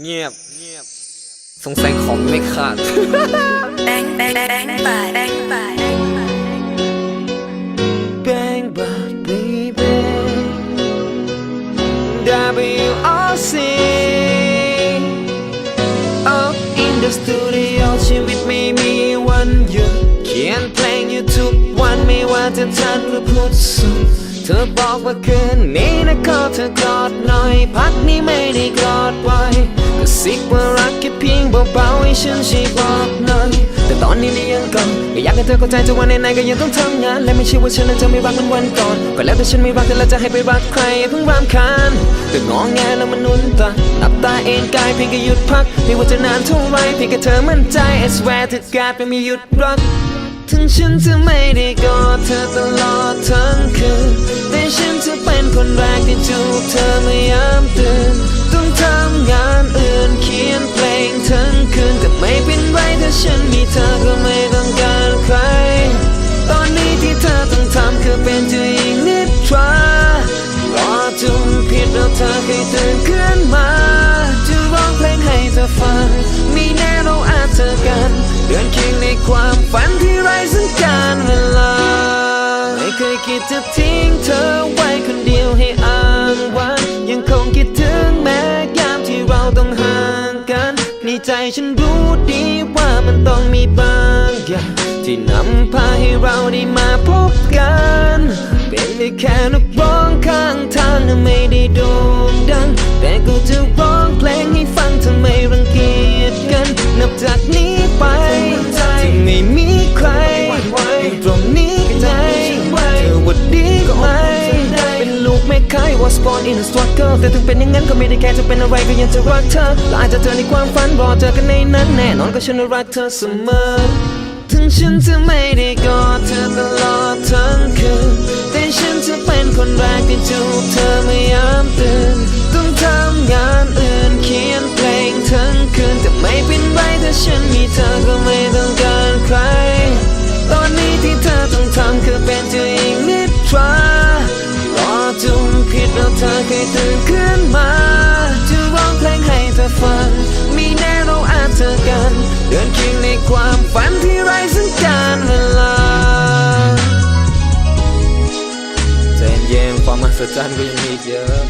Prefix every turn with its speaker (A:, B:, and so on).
A: เงียบ สงสัยของไม่ขาด
B: Bang bang bang bye bang bye
A: Bang bang baby WRC Up in the studio ชีวิตไม่มีวันหยุดเขียนเพลงอยู่ทุกวันไม่ว่าจะทันหรือพุธศุกร์เธอบอกว่าคืนนี้นะขอเธอก อดหน่อย พักนี้ไม่ได้กอดไว้ก็สิกว่ารักแค่เพียงเบาๆให้ฉันช่วยบอกหน่อย แต่ตอนนี้นี่ยังก่อนก็อยากให้เธอเข้าใจจะวันไหนๆก็ยังต้องทำงาน และไม่ใช่ว่าฉันนั้นจะไม่รักเหมันวันก่อน ก็แล้วแต่ฉันไม่รักแต่แล้วจะให้ไปรักใครเพิ่งรำคาญแต่งองแงแล้วมันนุ่นตาหลับตาเอนกายเพียงแค่หยุดพัก ไม่ว่าจะนานเท่าไรเพียงแค่เธอมั่นใจ I swear to God ไม่มีหยุดรัก ถึงฉันจะไม่ได้กอดเธอตลอดทั้งคื ตื่นขึ้นมา จะร้องเพลงให้เธอฟัง มีแน่เราอาจเจอกัน เดินเคียงในความฝันที่ไร้สัญญาณเวลา ไม่เคยคิดจะทิ้งเธอไว้คนเดียวให้อ้างว้างยังคงคิดถึงแม้ยามที่เราต้องห่างกัน ในใจฉันรู้ดีว่ามันต้องมีบางอย่างที่นำพาให้เราได้มาพบกัน เป็นได้แค่นักร้องข้างทางและไม่ได้ด่งดังแต่ ก็จะร้องเพลงให้ฟังทำไมรังเกียจกัน นับจากนี้ไปจะไม่มีใครอยู่ตรงนี้ไงเธอว่าดีไหมเป็นลูกไม่เคย was born in a struggle แต่ถึงเป็นอย่างนั้นก็ไม่ได้แค่จะเป็นอะไรก็ยังจะรักเธอและอาจจะเจอในความฝันรอเจอกันในนั้นแน่นอนก็ฉันรักเธอเสมอ ถึงฉันจะไม่ได้กอดเธอตลอดทั้งคืน ฉันมีเธอก็ไม่ต้องการใคร ตอนนี้ที่เธอต้องทำคือเป็นเจ้าหญิงนิทรารอจุมผิดแล้วเธอเคยตื่นขึ้นมา จะร้องเพลงให้เธอฟัง มีแน่เราอาจเจอกัน เดินเคียงในความฝันที่ไร้สัญญาณเวลาใจเย็นความมหัศจรรย์ก็ยังมีเยอะ